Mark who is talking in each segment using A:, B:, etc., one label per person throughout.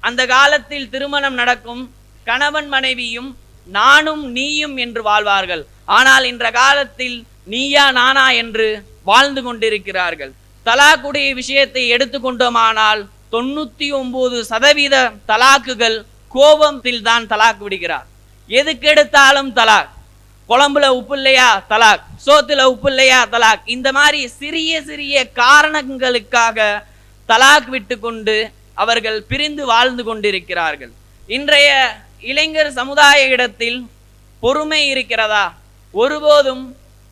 A: அந்த காலத்தில் திருமணம் நடக்கும் கணவன் மனைவியும் நானும் நீயும் என்று வாழ்வார்கள். ஆனால் இன்ற காலத்தில் நீயா நானா என்று வாழ்ந்து கொண்டிருக்கிறார்கள். தலாக்குடைய விஷயத்தை எடுத்துக்கொண்டோமானால் தொண்ணூத்தி ஒன்பது சதவீத தலாக்குகள் கோபத்தில் தான் தலாக் விடுகிறார். எதுக்கு எடுத்தாலும் தலாக். குழம்புல உப்பு இல்லையா? தலாக். சோத்துல உப்பு இல்லையா? தலாக். இந்த மாதிரி சிறிய சிறிய காரணங்களுக்காக தலாக் விட்டு கொண்டு அவர்கள் பிரிந்து வாழ்ந்து கொண்டிருக்கிறார்கள். இன்றைய இளைஞர் சமுதாய இடத்தில் பொறுமை இருக்கிறதா? ஒருபோதும்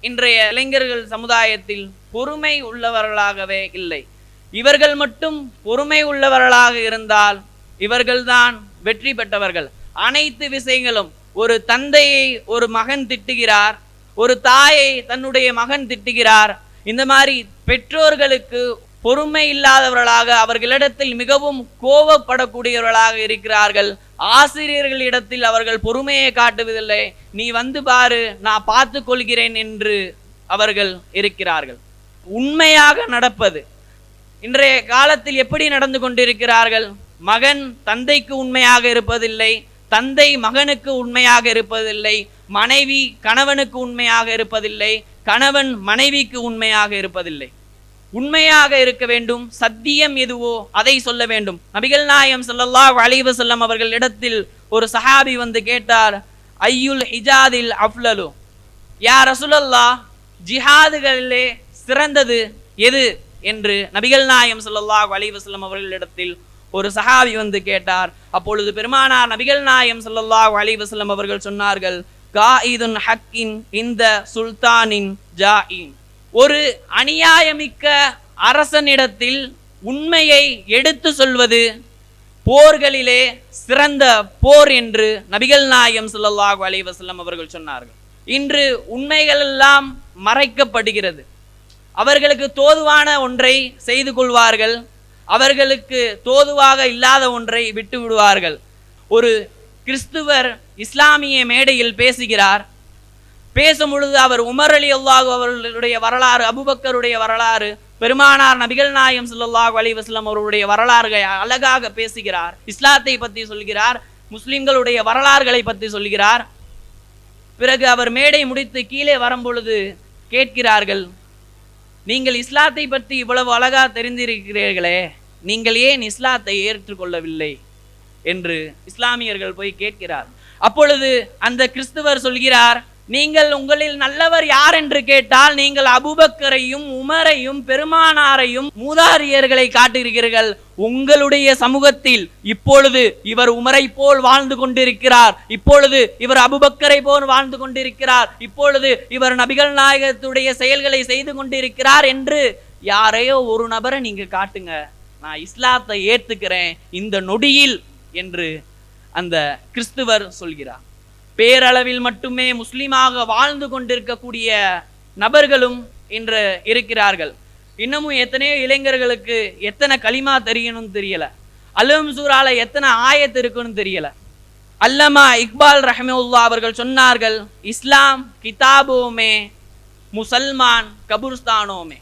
A: இன்றைய இளைஞர்கள் சமுதாயத்தில் பொறுமை உள்ளவர்களாகவே இல்லை. இவர்கள் மட்டும் பொறுமை உள்ளவர்களாக இருந்தால் இவர்கள்தான் வெற்றி பெற்றவர்கள். அனைத்து விஷயங்களும் ஒரு தந்தையை ஒரு மகன் திட்டுகிறார் ஒரு தாயை தன்னுடைய மகன் திட்டுகிறார். இந்த மாதிரி பெற்றோர்களுக்கு பொறுமை இல்லாதவர்களாக அவர்களிடத்தில் மிகவும் கோபப்படக்கூடியவர்களாக இருக்கிறார்கள். ஆசிரியர்களிடத்தில் அவர்கள் பொறுமையை காட்டுவதில்லை. நீ வந்து பாரு நான் பார்த்து கொள்கிறேன் என்று அவர்கள் இருக்கிறார்கள். உண்மையாக நடப்பது. இன்றைய காலத்தில் எப்படி நடந்து கொண்டிருக்கிறார்கள்? மகன் தந்தைக்கு உண்மையாக இருப்பதில்லை. தந்தை மகனுக்கு உண்மையாக இருப்பதில்லை. மனைவி கணவனுக்கு உண்மையாக இருப்பதில்லை. கணவன் மனைவிக்கு உண்மையாக இருப்பதில்லை. உண்மையாக இருக்க வேண்டும் சத்தியம் எதுவோ அதை சொல்ல வேண்டும். நபிகள் நாயம் ஸல்லல்லாஹு அலைஹி செல்லம் அவர்கள் இடத்தில் ஒரு சஹாபி வந்து கேட்டார் ஐயுல் ஹிஜாதில் அஃப்லலு? யா ரசுலல்லா ஜிஹாதுகளிலே சிறந்தது எது? என்று நபிகள் நாயம் சொல்லல்லா அலைஹி செல்லம் அவர்களிடத்தில் ஒரு சஹாபி வந்து கேட்டார். அப்பொழுது பெருமானார் நபிகள் நாயம் சொல்லல்லா அலைஹி செல்லம் அவர்கள் சொன்னார்கள் காயிதுன் ஹக்கின் இந்த சுல்தானின் ஜாயின். ஒரு அநியாயமிக்க அரசனிடத்தில் உண்மையை எடுத்து சொல்வது போர்களிலே சிறந்த போர் என்று நபிகள் நாயம் ஸல்லல்லாஹு அலைஹி அவர்கள் சொன்னார்கள். இன்று உண்மைகள் எல்லாம் மறைக்கப்படுகிறது. அவர்களுக்கு தோதுவான ஒன்றை செய்து கொள்வார்கள். அவர்களுக்கு தோதுவாக இல்லாத ஒன்றை விட்டு விடுவார்கள் ஒரு கிறிஸ்துவர் இஸ்லாமிய மேடையில் பேசுகிறார். பேசும் பொழுது அவர் உமர் அலி அல்லாஹு அவர்களுடைய வரலாறு அபுபக்கருடைய வரலாறு பெருமானார் நபிகள் நாயம் சுல்லாஹ் அலி வஸ்லம் அவருடைய வரலாறுகளை அழகாக பேசுகிறார். இஸ்லாத்தை பற்றி சொல்கிறார் முஸ்லிம்களுடைய வரலாறுகளை பற்றி சொல்கிறார். பிறகு அவர் மேடை முடித்து கீழே வரும்பொழுது கேட்கிறார்கள் நீங்கள் இஸ்லாத்தை பற்றி இவ்வளவு அழகா தெரிந்திருக்கிறீர்களே நீங்கள் ஏன் இஸ்லாத்தை ஏற்றுக்கொள்ளவில்லை? என்று இஸ்லாமியர்கள் போய் கேட்கிறார். அப்பொழுது அந்த கிறிஸ்துவர் சொல்கிறார் நீங்கள் உங்களில் நல்லவர் யார் என்று கேட்டால் நீங்கள் அபுபக்கரையும் உமரையும் பெருமானாரையும் மூதாரியர்களை காட்டுகிறீர்கள் உங்களுடைய சமூகத்தில் இப்பொழுது இவர் உமரை போல் வாழ்ந்து கொண்டிருக்கிறார். இப்பொழுது இவர் அபுபக்கரை போல் வாழ்ந்து கொண்டிருக்கிறார். இப்பொழுது இவர் நபிகள் நாயகத்துடைய செயல்களை செய்து கொண்டிருக்கிறார் என்று யாரையோ ஒரு நபரை நீங்க காட்டுங்க. நான் இஸ்லாத்தை ஏத்துக்கிறேன். இந்த நொடியில் என்று அந்த கிறிஸ்துவர் சொல்கிறார். பேரளவில் மட்டுமே முஸ்லீமாக வாழ்ந்து கொண்டிருக்கக்கூடிய நபர்களும் இன்று இருக்கிறார்கள். இன்னமும் எத்தனையோ இளைஞர்களுக்கு எத்தனை களிமா தெரியணும்னு தெரியல. அலும் சூறால எத்தனை ஆயத்து இருக்குன்னு தெரியல. அல்லமா இக்பால் ரஹமுல்லா அவர்கள் சொன்னார்கள் இஸ்லாம் கிதாபுமே முசல்மான் கபுர்ஸ்தானோமே.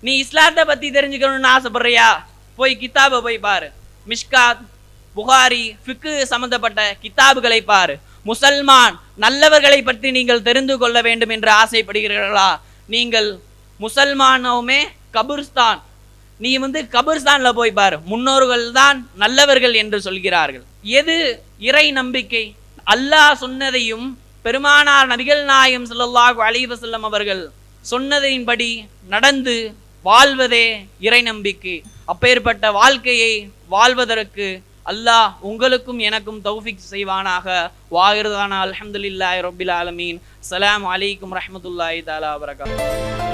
A: நீ இஸ்லாத்தை பத்தி தெரிஞ்சுக்கணும்னு ஆசைப்படுறியா? போய் கிதாபை போய் பாரு. மிஷ்காத் புகாரி ஃபிக்கு சம்மந்தப்பட்ட கிதாபுகளை பாரு. முசல்மான் நல்லவர்களை பற்றி நீங்கள் தெரிந்து கொள்ள வேண்டும் என்று ஆசைப்படுகிறீர்களா? நீங்கள் முசல்மானவுமே கபுர்ஸ்தான். நீ வந்து கபுர்ஸ்தான்ல போய் பாரு. முன்னோர்கள் தான் நல்லவர்கள் என்று சொல்கிறார்கள். எது இறை நம்பிக்கை? அல்லாஹ் சொன்னதையும் பெருமானார் நபிகள் நாயம் ஸல்லல்லாஹு அலிவசல்லம் அவர்கள் சொன்னதின்படி நடந்து வாழ்வதே இறை நம்பிக்கை. அப்பேற்பட்ட வாழ்க்கையை வாழ்வதற்கு அல்லாஹ் உங்களுக்கும் எனக்கும் தௌஃபிக் செய்வானாக. வாயிருதானா அலமதுல்லாய் ரப்பில் ஆலமீன். அஸ்ஸலாமு அலைக்கும் ரஹ்மத்துல்லாஹி தாலா வபரகாத்துஹு